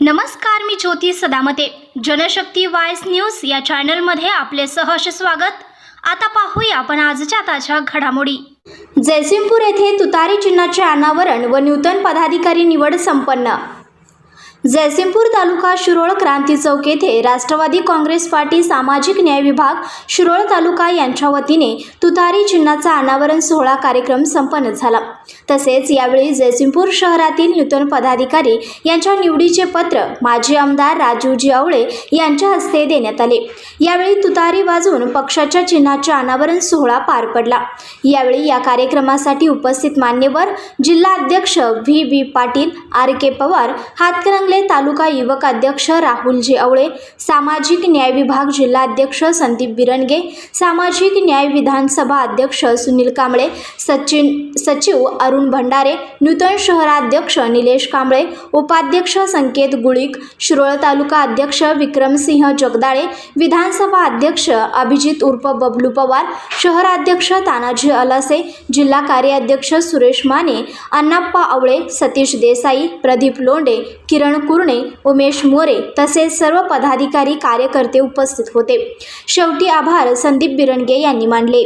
नमस्कार मी ज्योती सदामते. जनशक्ती वायस न्यूज या चॅनलमध्ये आपले सहर्ष स्वागत. आता पाहूया आपण आजच्या ताज्या घडामोडी. जयसिंगपूर येथे तुतारी चिन्हाचे अनावरण व नूतन पदाधिकारी निवड संपन्न. जयसिंगपूर तालुका शिरोळ क्रांती चौक येथे राष्ट्रवादी काँग्रेस पार्टी सामाजिक न्याय विभाग शिरोळ तालुका यांच्या वतीने तुतारी चिन्हाचा अनावरण सोहळा कार्यक्रम संपन्न झाला. तसेच यावेळी जयसिंगपूर शहरातील नूतन पदाधिकारी यांच्या निवडीचे पत्र माजी आमदार राजूजी आवळे यांच्या हस्ते देण्यात आले. यावेळी तुतारी वाजवून पक्षाच्या चिन्हाचे अनावरण सोहळा पार पडला. यावेळी या कार्यक्रमासाठी उपस्थित मान्यवर जिल्हा अध्यक्ष V. B Patil R. K. Pawar Hatkanangale तालुका युवक अध्यक्ष राहुलजी आवळे सामाजिक न्याय विभाग जिल्हा अध्यक्ष संदीप बिरणगे सामाजिक न्याय विधानसभा अध्यक्ष सुनील कांबळे सचिन सचिव अरुण भंडारे नूतन शहराध्यक्ष निलेश कांबळे उपाध्यक्ष संकेत गुळीक शिरोळ तालुका अध्यक्ष विक्रमसिंह जगदाळे विधानसभा अध्यक्ष अभिजित उर्फ बबलू पवार शहराध्यक्ष तानाजी अलासे जिल्हा कार्याध्यक्ष सुरेश माने अण्णाप्पा आवळे सतीश देसाई प्रदीप लोंडे किरण कुरणे उमेश मोरे तसेच सर्व पदाधिकारी कार्यकर्ते उपस्थित होते. शेवटी आभार संदीप बिरणगे यांनी मानले.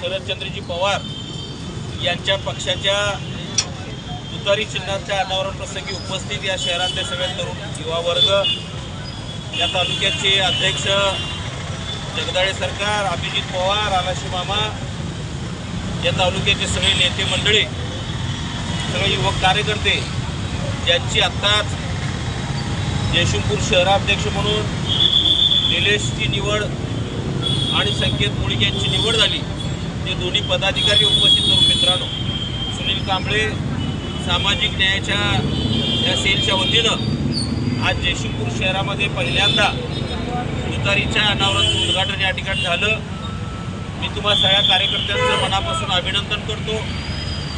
शरदचंद्रजी पवार यांच्या पक्षाच्या तुतारी चिन्हाच्या अनावरण प्रसंगी उपस्थित या शहरातले सगळे तरुण युवा वर्ग या तालुक्याचे अध्यक्ष जगदाळे सरकार अभिजित पवार आलाशी मामा या तालुक्याचे सगळे नेते मंडळी सगळे युवक कार्यकर्ते ज्यांची आत्ताच जयशिंगपूर शहराध्यक्ष म्हणून निलेशची निवड आणि संकेत मुळीक यांची निवड झाली ते दोन्ही पदाधिकारी उपस्थित करून मित्रांनो सुनील कांबळे सामाजिक न्यायाच्या या सेलच्या वतीनं आज जयशिंगपूर शहरामध्ये पहिल्यांदा दुतारीच्या अनावरणाचं उद्घाटन या ठिकाणी झालं. मी तुम्हा सगळ्या कार्यकर्त्यांचं मनापासून अभिनंदन करतो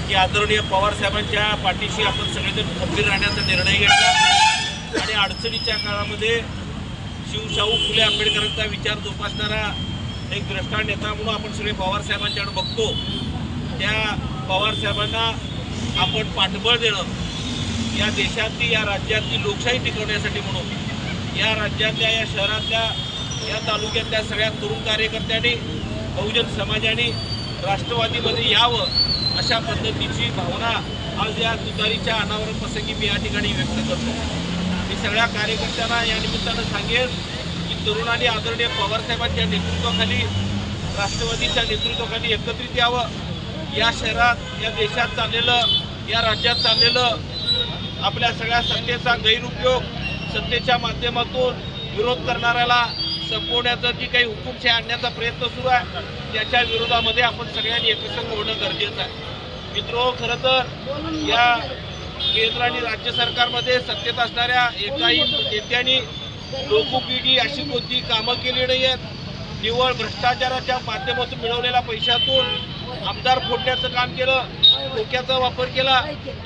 की आदरणीय पवार साहेबांच्या पाठीशी आपण सगळेजण खंबीर राहण्याचा निर्णय घेतला. आणि अडचणीच्या काळामध्ये शिवशाहू फुले आंबेडकरांचा विचार जोपासणारा एक द्रष्टा नेता म्हणून आपण सगळे पवारसाहेबांच्याकडे बघतो. त्या पवार साहेबांना आपण पाठबळ देणं. या देशातली या राज्यातली लोकशाही टिकवण्यासाठी म्हणून. या राज्यातल्या या शहरातल्या या तालुक्यातल्या सगळ्या तरुण कार्यकर्त्यांनी बहुजन समाजाने राष्ट्रवादीमध्ये यावं अशा पद्धतीची भावना आज या दुधारीच्या अनावरण प्रसंगी मी या ठिकाणी व्यक्त करतो. मी सगळ्या कार्यकर्त्यांना या निमित्तानं सांगेन की तरुणांनी आदरणीय पवारसाहेबांच्या नेतृत्वाखाली राष्ट्रवादीच्या नेतृत्वाखाली एकत्रित यावं. या शहरात या देशात चाललेलं या राज्यात चाललेलं आपल्या सगळ्या सत्तेचा गैरउपयोग सत्तेच्या माध्यमातून विरोध करणाऱ्याला संपवण्याचं जी काही हुकूमशाही आणण्याचा प्रयत्न सुरू आहे त्याच्या विरोधामध्ये आपण सगळ्यांनी एकसंग होणं गरजेचं आहे. मित्रो हो, खरं तर या केंद्र आणि राज्य सरकारमध्ये सत्तेत असणाऱ्या एकाही नेत्यांनी लोकोपयोगी अशी कोणती कामं केली नाही आहेत. निव्वळ भ्रष्टाचाराच्या माध्यमातून मिळवलेल्या पैशातून आमदार फोडण्याचं काम केलं धोक्याचा वापर केला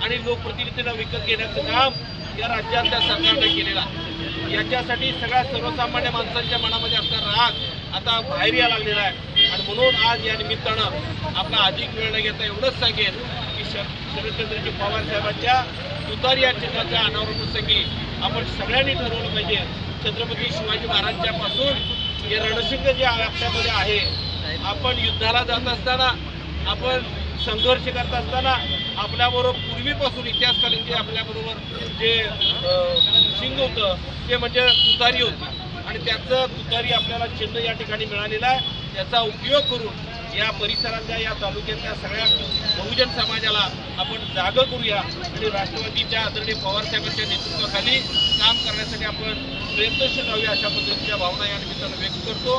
आणि लोकप्रतिनिधींना विकत घेण्याचं काम या राज्यातल्या सरकारने केलेलं आहे. याच्यासाठी सगळ्या सर्वसामान्य माणसांच्या मनामध्ये आमचा राग आता बाहेर यायला लागलेला आहे. आणि म्हणून आज या निमित्तानं आपला अधिक वेळ न घेता एवढंच सांगेन की शरदचंद्रजी पवार साहेबांच्या तुतारी या चिन्हाच्या अनावरण प्रसंगी आपण सगळ्यांनी ठरवलं पाहिजे. छत्रपती शिवाजी महाराजांच्यापासून हे रणशिंग जे आपल्यामध्ये आहे आपण युद्धाला जात असताना आपण संघर्ष करत असताना आपल्याबरोबर पूर्वीपासून इतिहासकालीन जे आपल्याबरोबर जे अं, शिंग होतं ते म्हणजे तुतारी होती. आणि त्याचं तुतारी आपल्याला चिन्ह या ठिकाणी मिळालेलं आहे. त्याचा उपयोग करून या परिसरातल्या या तालुक्यातल्या सगळ्या बहुजन समाजाला आपण जागं करूया आणि राष्ट्रवादीच्या आदरणीय पवारसाहेबांच्या नेतृत्वाखाली काम करण्यासाठी आपण प्रयत्नशील राहूया अशा पद्धतीच्या भावना या निमित्तानं व्यक्त करतो.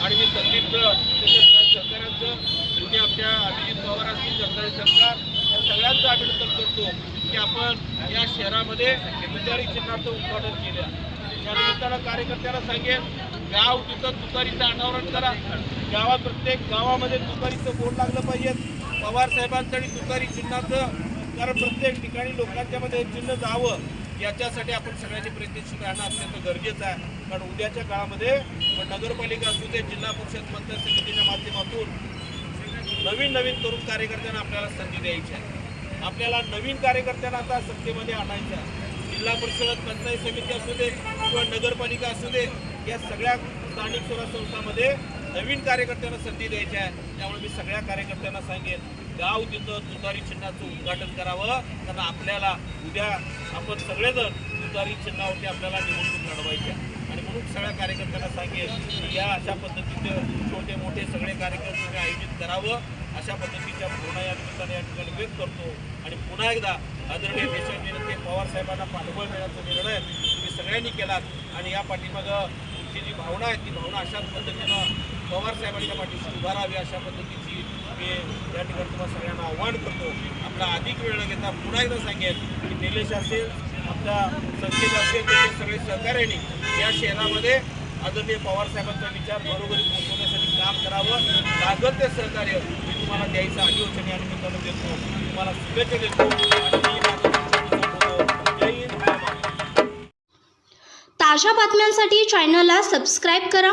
आणि मी संदीपचं तसेच सरकारांचं म्हणजे आमच्या अभिजित पवार असतील जगदाळे सरकार या सगळ्यांचं अभिनंदन करतो की आपण या शहरामध्ये तुतारी चिन्हाचं उत्पादन केलं. या निमित्तानं कार्यकर्त्यांना सांगेन गाव तिथं तुतारीचं अनावरण करा. गावात प्रत्येक गावामध्ये तुतारीचं बोर्ड लागलं पाहिजे. पवारसाहेबांचं आणि तुतारी चिन्हाचं कारण प्रत्येक ठिकाणी लोकांच्या मध्ये चिन्ह जावं याच्यासाठी आपण सगळ्यांनी प्रयत्नशील राहणं अत्यंत गरजेचं आहे. कारण उद्याच्या काळामध्ये पण नगरपालिका असू दे जिल्हा परिषद मतदार समितीच्या माध्यमातून नवीन नवीन तरुण कार्यकर्त्यांना आपल्याला संधी द्यायची आहे. आपल्याला नवीन कार्यकर्त्यांना आता सत्तेमध्ये आणायचं आहे. जिल्हा परिषद पंचायत समिती असू दे किंवा नगरपालिका असू दे या सगळ्या स्थानिक स्वराज संस्थांमध्ये नवीन कार्यकर्त्यांना संधी द्यायची आहे. त्यामुळे मी सगळ्या कार्यकर्त्यांना सांगेन गाव तिथं तुतारी चिन्हाचं उद्घाटन करावं. कारण आपल्याला उद्या आपण सगळेजण तुतारी चिन्हावरती आपल्याला निवडणूक लढवायची आहे. आणि म्हणून सगळ्या कार्यकर्त्यांना सांगेन की या अशा पद्धतीचे छोटे मोठे सगळे कार्यक्रम तुम्ही आयोजित करावं. अशा पद्धतीच्या भावना या निमित्ताने या ठिकाणी व्यक्त करतो. आणि पुन्हा एकदा आदरणीय देशाचे नेते पवार साहेबांना पाठबळ देण्याचा निर्णय तुम्ही सगळ्यांनी केलात. आणि या पाठीमागं तुमची जी भावना आहे ती भावना अशाच पद्धतीनं पवार साहेबांच्या पाठीशी उभा राहावी अशा पद्धतीची मी या ठिकाणी तुम्हाला सगळ्यांना आव्हान करतो. आपला अधिक वेळ न घेता पुन्हा एकदा सांगेल की निलेश असेल आपल्या संकेत असेल त्याचे सगळे सहकार्याने या शहरामध्ये आदरणीय पवार साहेबांचा विचार बरोबरी पोहोचवण्यासाठी काम करावं. लागत ते सहकार्य मी तुम्हाला द्यायचं अधिवचन या निमित्तानं देतो. तुम्हाला शुभेच्छा देतो. ताज्या बातम्यांसाठी चॅनलला सबस्क्राईब करा.